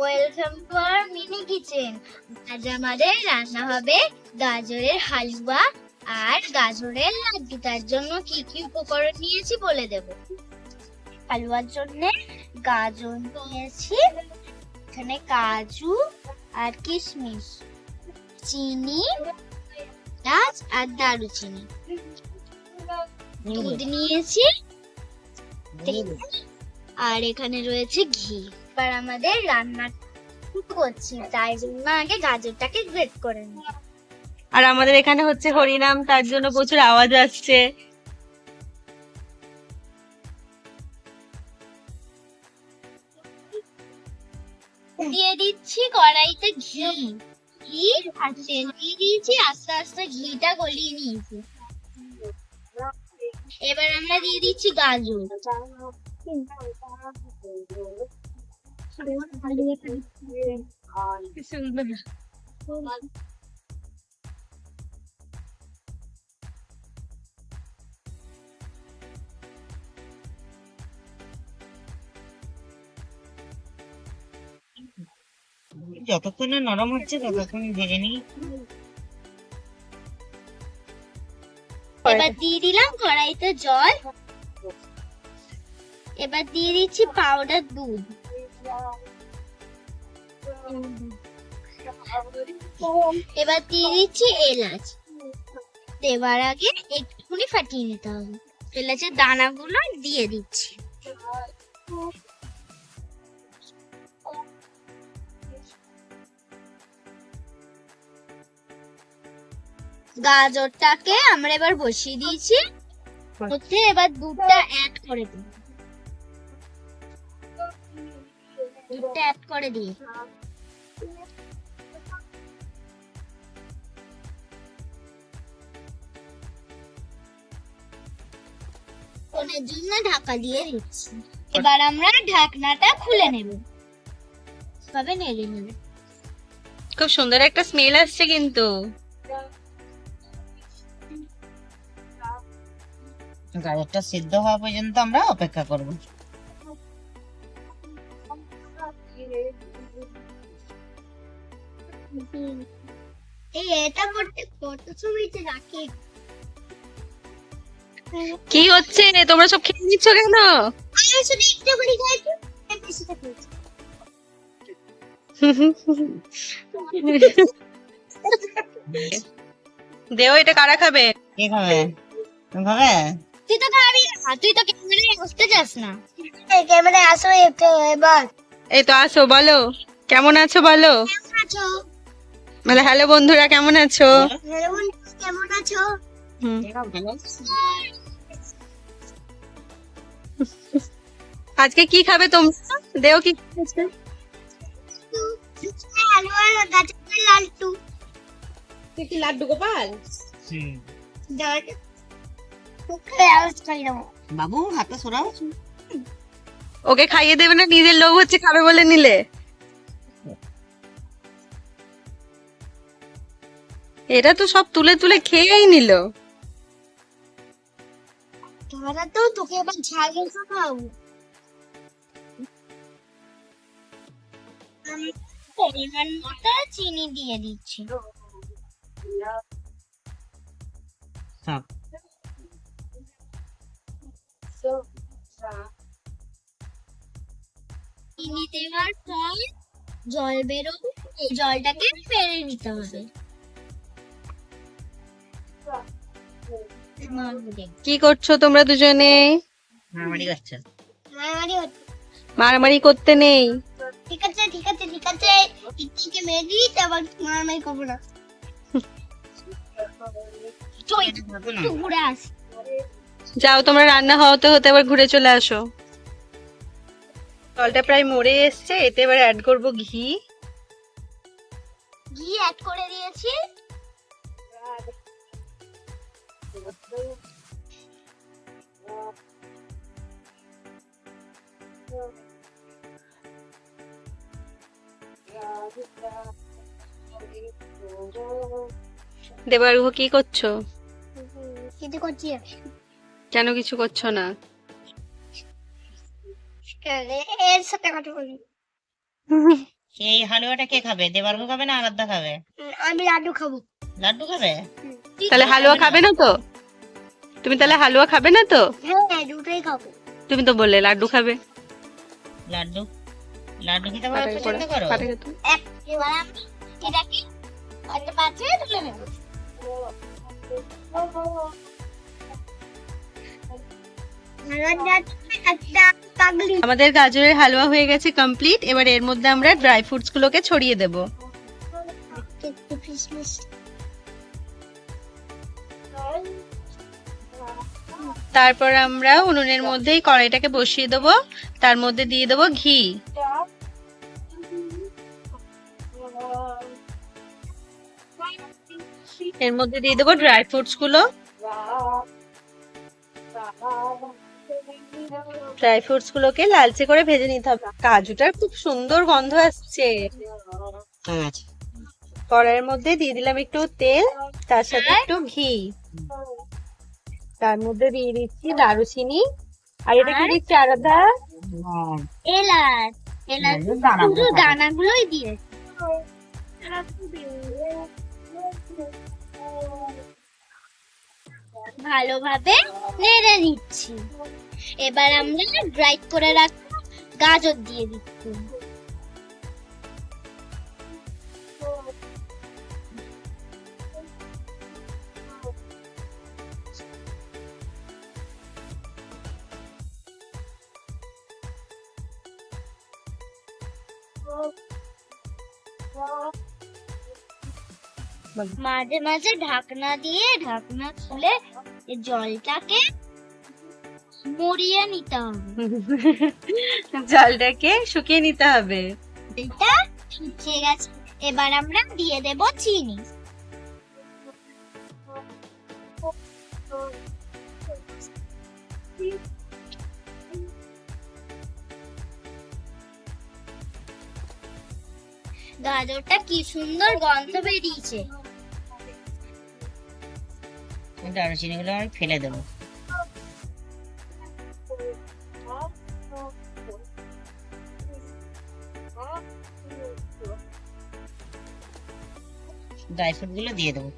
Welcome to our mini kitchen আজ আমাদের রান্না হবে গাজরের হালুয়া আর গাজরের লাড্ডু। তার জন্য কি কি উপকরণ নিয়েছি বলে দেব। হালুয়ার জন্য গাজর নিয়েছি এখানে কাজু আর কিশমিশ চিনি এলাচ আর দারুচিনি। দুধ নিয়েছি আর এখানে রয়েছে ঘি। এবার আমাদের রান্না করছি। তাই জন্য আগে গাজরটাকে গ্রেট করে নিই। আর আমাদের এখানে হচ্ছে হরিনাম তার জন্য প্রচুর আওয়াজ আসছে। দিয়ে দিচ্ছি কড়াইতে ঘি। ঘি আর তেল দিয়ে দিয়েছি আস্তে আস্তে ঘিটা গলিয়ে নিয়েছি। এবার আমরা দিয়ে দিচ্ছি গাজর। যতক্ষণ না নরম হচ্ছে ততক্ষণ ভেজে নিই। এবার দিয়ে দিলাম কড়াইতে জল। এবার দিয়ে দিচ্ছি পাউডার দুধ। এবার দিয়ে দিচ্ছি এলাচ। দেবার আগে একটুখানি ফাটিয়ে নিতে হবে। এলাচের দানাগুলো দিয়ে দিচ্ছি। গাজরটাকে আমরা এবার বসিয়ে দিয়েছি। মধ্যে এবার দুধটা অ্যাড করে দিই। দুধটা অ্যাড করে দিই। কোনের জন্য ঢাকা দিয়ে দিচ্ছি। এবার আমরা ঢাকনাটা খুলে নেব। তবে নেড়ে নেব। খুব সুন্দর একটা স্মেল আসছে কিন্তু। গাজরটা সিদ্ধ হওয়া পর্যন্ত আমরা অপেক্ষা করব। এই এটা করতে কত সময় রাখে। কি হচ্ছে? তোমরা সব খেয়ে নিচ্ছ কেন? আমি একটু করে খাইছি? বেশিটা খেয়েছি। দেও এটা কারা খাবে? কে খাবে? তুমি খাবে? তুই তো খাবি না তুই তো ক্যামেরায় বসতে যাস না। ক্যামেরায় আসো একটু এবার। এই তো আসো বলো। কেমন আছো বলো? কেমন আছো? বলে হ্যালো বন্ধুরা কেমন আছো? কেমন আছো? আজকে কি খাবে তোমরা? দেও কি লাড্ডু। লাড্ডু গোপাল? বাবু সরাও। ওকে খাইয়ে দেবে না? নিজের লোক হচ্ছে খাবে বলে নিলে। এটা তো সব তুলে তুলে খেয়েই নিল। তারা তো তোকে এবার ঝাল খাব পরিমাণ মতো চিনি দিয়ে দিচ্ছি। চিনি দেওয়ার পর জল বেরোবে এই জলটাকে ফেলে নিতে হবে। কি করছ তোমরা দুজনে? মারামারি করছে। মারামারি মারামারি করতে নেই। ঠিক আছে ঠিক আছে ঠিক আছে। ইতিকে মেরে দিই আবার মারামারি করব না। ঘুরে আস। যাও তোমরা রান্না হতে হতে এবার ঘুরে চলে আসো। জলটা প্রায় মরে এসছে এতে এবার অ্যাড করব ঘি। ঘি অ্যাড করে দিয়েছি। দেবারুহ কি করছ? কিছু করছি কেন কিছু করছ না? এর সাথে কথা বলি। এই হালুয়াটা কে খাবে? দেবার্ঘ খাবে না আরাধ্যা খাবে? আমি লাড্ডু খাব। লাড্ডু খাবে? তাহলে হালুয়া খাবে না তো? তুমি তাহলে হালুয়া খাবে না তো? হ্যাঁ দুটোই খাব। তুমি তো বললে লাড্ডু খাবে। লাড্ডু? লাড্ডু খেতে পছন্দ করো? তুলে নেব। আমাদের গাজরের হালুয়া হয়ে গেছে কমপ্লিট এবার এর মধ্যে আমরা ড্রাই ফ্রুটস গুলোকে ছড়িয়ে দেব। তারপর আমরা উনুনের মধ্যেই কড়াইটাকে বসিয়ে দেব। তার মধ্যে দিয়ে দেব ঘি। এর মধ্যে দিয়ে দেবো ড্রাই ফ্রুটসগুলো। ড্রাই ফ্রুটস গুলোকে লালচে করে ভেজে নিতে হবে। কাজুটার খুব সুন্দর গন্ধ আসছে। হ্যাঁ কড়াইয়ের মধ্যে দিয়ে দিলাম একটু তেল তার সাথে একটু ঘি। তার মধ্যে দিয়ে দিচ্ছি দারুচিনি। আর এটা কি দিচ্ছি আলাদা এলাচ। এলাচ শুধু দানাগুলোই দিয়ে। ভালোভাবে নেড়ে নিচ্ছি। এবার আমরা ড্রাইভ করে রাখা গাজর দিয়ে দিচ্ছি। মাঝে মাঝে ঢাকনা দিয়ে ঢাকনা খুলে জলটাকে মরিয়ে নিতে হবে জলটাকে শুকিয়ে নিতে হবে। এটা শুকিয়ে গেছে। এবার আমরা দিয়ে দেব চিনি। গাজরটা কি সুন্দর গন্ধ বেরিয়েছে। দারুচিনি গুলো আমি ফেলে দেবো। ড্রাই ফ্রুটগুলো দিয়ে দেবো।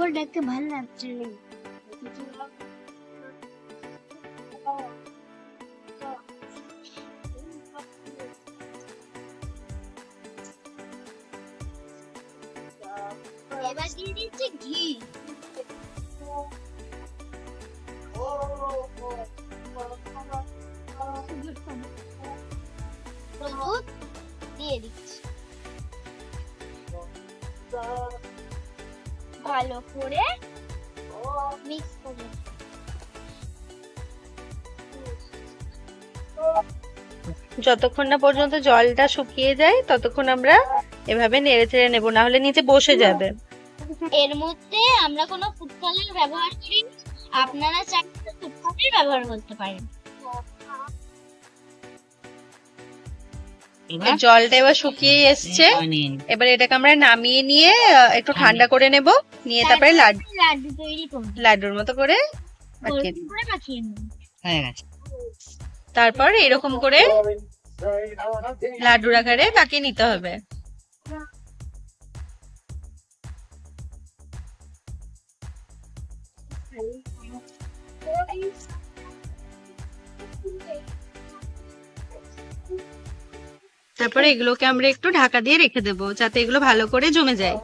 ওর দেখতে ভালো লাগছে। এবার ভালো করে মিক্স করে যতক্ষণ না পর্যন্ত জলটা শুকিয়ে যায় ততক্ষণ আমরা এভাবে নেড়ে চেড়ে নেব না হলে নিচে বসে যাবে। এর মধ্যে আমরা কোনো ফুড কালার ব্যবহার করি আপনারা চাইলে ফুড কালার ব্যবহার করতে পারেন। জলটা এবার শুকিয়ে এসছে। এবার এটাকে আমরা নামিয়ে নিয়ে একটু ঠান্ডা করে নেব। নিয়ে তারপরে লাড্ডু লাড্ডুর মতো করে তারপর এরকম করে লাড্ডুর আকারে পাকিয়ে নিতে হবে। তারপরে এগুলোকে আমরা একটু ঢাকা দিয়ে রেখে দেবো, যাতে এগুলো ভালো করে জমে যায়।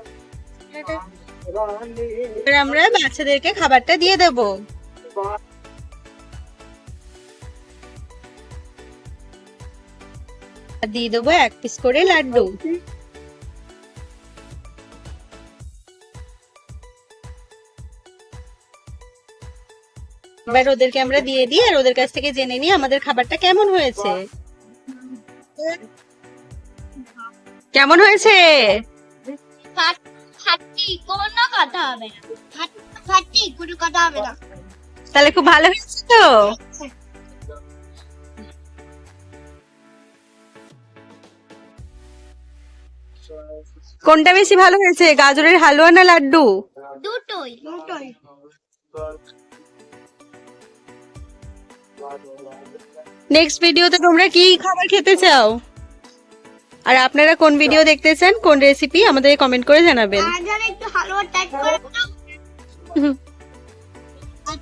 এবার আমরা বাচ্চাদেরকে খাবারটা দিয়ে দেবো। দিয়ে দেবো এক পিস করে লাড্ডু। এবার ওদেরকে আমরা দিয়ে দিই, আর ওদের কাছ থেকে জেনে নিই আমাদের খাবারটা কেমন হয়েছে। কেমন হয়েছে? ফাটি কোনো কথা হবে না। ফাটি কোনো কথা হবে না। তাহলে খুব ভালো হয়েছে তো? কোনটা বেশি ভালো হয়েছে গাজরের হালুয়া না লাড্ডু? দুটোই। দুটোই। নেক্সট ভিডিওতে তোমরা কি খাবার খেতে চাও? আর আপনারা কোন ভিডিও দেখতে চান কোন রেসিপি আমাদের কমেন্ট করে জানাবেন। আর